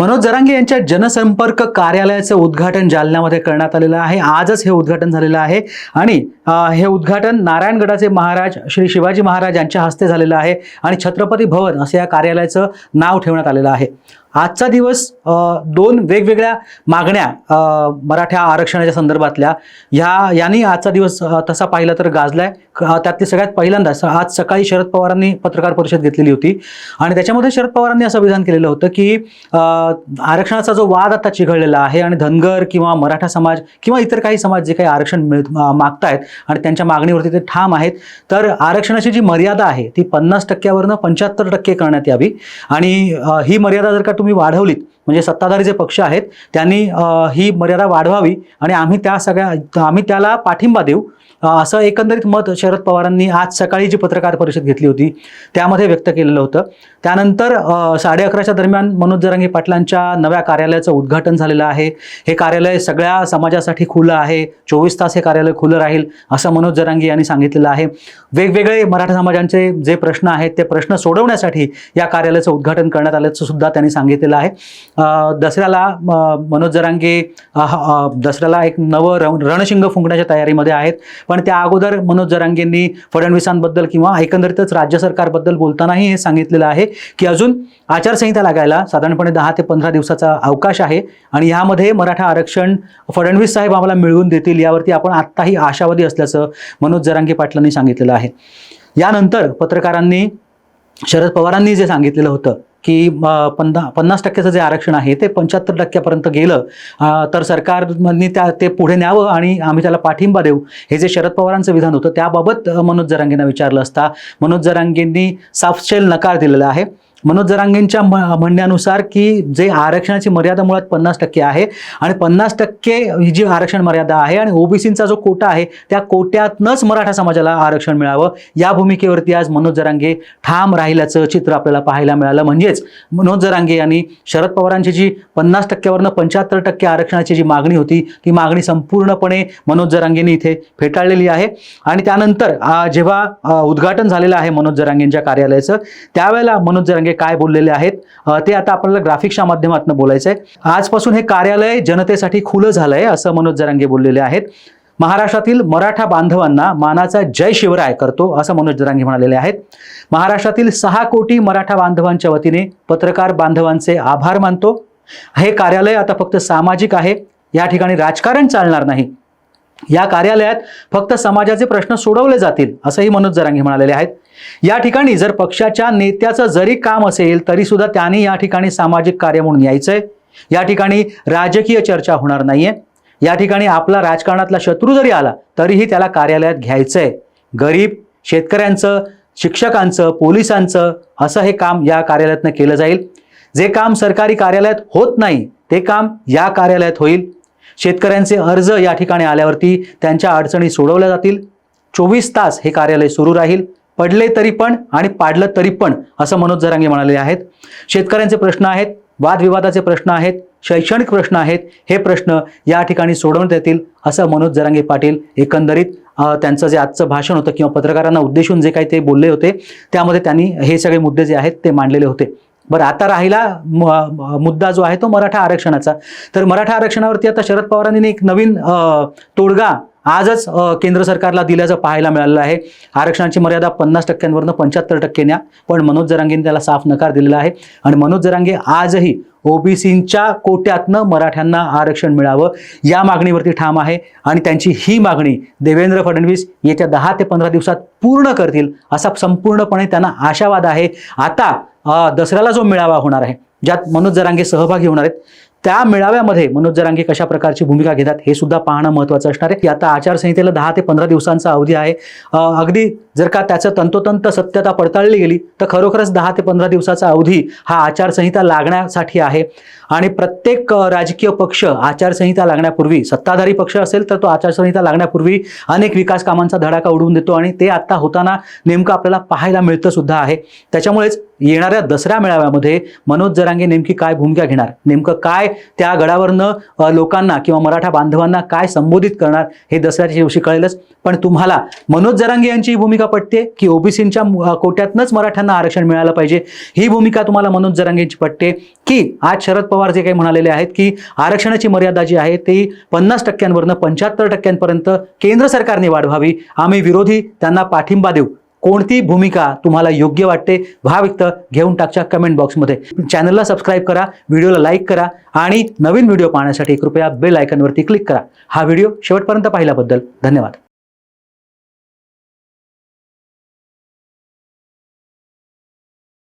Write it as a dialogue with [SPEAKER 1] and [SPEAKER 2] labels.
[SPEAKER 1] मनोज जरांगे यांच्या जनसंपर्क कार्यालयाचं उद्घाटन जालन्यामध्ये करण्यात आलेलं आहे. आजच हे उद्घाटन झालेलं आहे. आणि हे उद्घाटन नारायणगडाचे महाराज श्री शिवाजी महाराज यांच्या हस्ते झालेलं आहे आणि छत्रपती भवन असं या कार्यालयाचं नाव ठेवण्यात आलेलं आहे. आजचा दिवस दोन वेगवेगळ्या मागण्या मराठ्या मराठा आरक्षणाच्या संदर्भातल्या. ह्या यांनी आजचा दिवस तसा पाहिला तर गाजला आहे त्यातली सगळ्यात पहिल्यांदा स- आज सकाळी शरद पवारांनी पत्रकार परिषद घेतलेली होती. आणि त्याच्यामध्ये शरद पवारांनी असं विधान केलेलं होतं की आरक्षणाचा जो वाद आता चिघळलेला आहे आणि धनगर किंवा मराठा समाज किंवा इतर काही समाज जे काही आरक्षण मिळ मागतायत आणि त्यांच्या मागणीवरती ते ठाम आहेत. तर आरक्षणाची जी मर्यादा आहे ती पन्नास टक्क्यावरनं पंच्याहत्तर टक्के करण्यात यावी. आणि ही मर्यादा जर का तुम्ही वाढवलीत म्हणजे सत्ताधारी जे पक्ष आहेत त्यांनी ही मर्यादा वाढवावी आणि आम्ही त्या सगळ्या आम्ही त्याला पाठिंबा देऊ. असं एकंदरीत मत शरद पवारांनी आज सकाळी जी पत्रकार परिषद घेतली होती त्यामध्ये व्यक्त केलेलं होतं. त्यानंतर साडे अकराच्या दरम्यान मनोज जरांगे पाटलांच्या नव्या कार्यालयाचं उद्घाटन झालेलं आहे. हे कार्यालय सगळ्या समाजासाठी खुलं आहे. चोवीस तास हे कार्यालय खुलं राहील असं मनोज जरांगे यांनी सांगितलेलं आहे. वेगवेगळे मराठा समाजांचे जे प्रश्न आहेत ते प्रश्न सोडवण्यासाठी या कार्यालयाचं उद्घाटन करण्यात आल्याचं सुद्धा त्यांनी सांगितलेलं आहे. दसऱ्याला मनोज जरांगे दसऱ्याला एक नवं रण- रणशिंग फुंकण्याच्या तयारीमध्ये आहेत. पण त्या अगोदर मनोज जरांगेंनी फडणवीसांबद्दल किंवा एकंदरीतच राज्य सरकारबद्दल बोलतानाही हे सांगितलेलं आहे की अजून आचारसंहिता लागायला साधारणपणे दहा ते पंधरा दिवसाचा अवकाश आहे आणि यामध्ये मराठा आरक्षण फडणवीस साहेब आम्हाला मिळवून देतील यावरती आपण आत्ताही आशावादी असल्याचं मनोज जरांगे पाटलांनी सांगितलेलं आहे. यानंतर पत्रकारांनी शरद पवारांनी जे सांगितलेलं होतं की पन्ना पन्नास टक्क्याचं जे आरक्षण आहे ते पंच्याहत्तर टक्क्यापर्यंत गेलं. तर सरकारने त्या ते पुढे न्यावं आणि आम्ही त्याला पाठिंबा देऊ. हे जे शरद पवारांचं विधान होतं त्याबाबत मनोज जरांगेंना विचारलं असता. मनोज जरांगेंनी साफशेल नकार दिलेला आहे. मनोज जरांगेंच्या म- म्हणण्यानुसार की जे आरक्षणाची मर्यादा मुळात पन्नास टक्के आहे आणि पन्नास टक्के ही जी आरक्षण मर्यादा आहे आणि ओबीसीचा जो कोटा आहे त्या कोट्यातनंच मराठा समाजाला आरक्षण मिळावं. या भूमिकेवरती आज मनोज जरांगे ठाम राहिल्याचं चित्र आपल्याला पाहायला मिळालं. म्हणजेच मनोज जरांगे यांनी शरद पवारांची जी पन्नास टक्क्यावरनं पंच्याहत्तर टक्के आरक्षणाची जी मागणी होती ती मागणी संपूर्णपणे मनोज जरांगेंनी इथे फेटाळलेली आहे. आणि त्यानंतर जेव्हा उद्घाटन झालेलं आहे मनोज जरांगेंच्या कार्यालयाचं त्यावेळेला मनोज जरांगे म्हणजे काय बोललेले आहेत ते आता आपल्याला ग्राफिक्सच्या माध्यमातून बोलायचं आहे आजपासून हे कार्यालय जनतेसाठी खुलं झालं आहे असं मनोज जरांगे बोललेले आहेत. महाराष्ट्रातील मराठा बांधवांना मानाचा जय शिवराय करतो असं मनोज जरांगे म्हणालेले आहेत. महाराष्ट्रातील सहा कोटी मराठा बांधवांच्या वतीने पत्रकार बांधवांचे आभार मानतो. हे कार्यालय आता फक्त सामाजिक आहे या ठिकाणी राजकारण चालणार नाही. या कार्यालयात फक्त समाजाचे प्रश्न सोडवले जातील असंही मनोज जरांगे म्हणालेले आहेत. या ठिकाणी जर पक्षाच्या नेत्याचं जरी काम असेल तरी सुद्धा त्यांनी या ठिकाणी सामाजिक कार्य म्हणून यायचंय. या ठिकाणी राजकीय चर्चा होणार नाहीये. या ठिकाणी आपला राजकारणातला शत्रू जरी आला तरीही त्याला कार्यालयात घ्यायचंय. गरीब शेतकऱ्यांचं शिक्षकांचं पोलिसांचं असं हे काम या कार्यालयातनं केलं जाईल. जे काम सरकारी कार्यालयात होत नाही ते काम या कार्यालयात होईल. शेतकऱ्यांचे अर्ज या ठिकाणी आल्यावरती त्यांच्या अडचणी सोडवल्या जातील. चोवीस तास हे कार्यालय सुरू राहील. पडले तरी पण आणि पाडलं तरी पण असं मनोज जरांगे म्हणाले आहेत. शेतकऱ्यांचे प्रश्न आहेत वादविवादाचे प्रश्न आहेत शैक्षणिक प्रश्न आहेत हे प्रश्न या ठिकाणी सोडवण्यात येतील असं मनोज जरांगे पाटील एकंदरीत त्यांचं जे आजचं भाषण होतं किंवा पत्रकारांना उद्देशून जे काही ते बोलले होते त्यामध्ये त्यांनी हे सगळे मुद्दे जे आहेत ते मांडलेले होते. बरं आता राहिला म- मुद्दा जो आहे तो मराठा आरक्षणाचा. तर मराठा आरक्षणावरती आता शरद पवारांनी एक नवीन तोडगा आजच केंद्र सरकारला दिल्याचं पाहायला मिळालेलं आहे. आरक्षणाची मर्यादा पन्नास टक्क्यांवरनं पंच्याहत्तर टक्के न्या पण मनोज जरांगेने त्याला साफ नकार दिलेला आहे. आणि मनोज जरांगे आजही ओबीसींच्या कोट्यातनं मराठ्यांना आरक्षण मिळावं या मागणीवरती ठाम आहे. आणि त्यांची ही मागणी देवेंद्र फडणवीस येत्या दहा ते पंधरा दिवसात पूर्ण करतील असा संपूर्णपणे त्यांना आशावाद आहे. आता दसऱ्याला जो मेळावा होणार आहे ज्यात मनोज जरांगे सहभागी होणार आहेत त्या मेळाव्यामध्ये मनोज जरांगे कशा प्रकारची भूमिका घेतात हे सुद्धा पाहणं महत्त्वाचं असणार आहे. की आता आचारसंहितेला दहा ते पंधरा दिवसांचा अवधी आहे. अगदी जर का त्याचं तंतोतंत सत्यता पडताळली गेली तर खरोखरच दहा ते पंधरा दिवसाचा अवधी हा आचारसंहिता लागण्यासाठी आहे. आणि प्रत्येक राजकीय पक्ष आचारसंहिता लागण्यापूर्वी सत्ताधारी पक्ष असेल तर तो आचारसंहिता लागण्यापूर्वी अनेक विकास कामांचा धडाका उडवून देतो. आणि ते आता होताना नेमकं आपल्याला पाहायला मिळतं सुद्धा आहे. त्याच्यामुळेच येणाऱ्या दसऱ्या मेळाव्यामध्ये मनोज जरांगे नेमकी काय भूमिका घेणार? नेमकं काय त्या गडावरनं लोकांना किंवा मराठा बांधवांना काय संबोधित करणार हे दसऱ्याच्या दिवशी कळेलच. पण तुम्हाला मनोज जरांगे यांची ही भूमिका पटते की ओबीसींच्या कोट्यातनंच मराठ्यांना आरक्षण मिळालं पाहिजे? ही भूमिका तुम्हाला मनोज जरांगेंची पटते की आज शरद पवार जे काही म्हणालेले आहेत की आरक्षणाची मर्यादा जी आहे ती पन्नास टक्क्यांवरनं पंच्याहत्तर टक्क्यांपर्यंत केंद्र सरकारने वाढवावी. आम्ही विरोधी त्यांना पाठिंबा देऊ. कोणती भूमिका तुम्हाला योग्य वाटते भाविक्त घेऊन टाकच्या कमेंट बॉक्समध्ये चॅनलला सबस्क्राईब करा व्हिडिओला लाईक करा आणि नवीन व्हिडिओ पाहण्यासाठी कृपया बेल आयकनवरती क्लिक करा. हा व्हिडिओ शेवटपर्यंत पाहिल्याबद्दल धन्यवाद.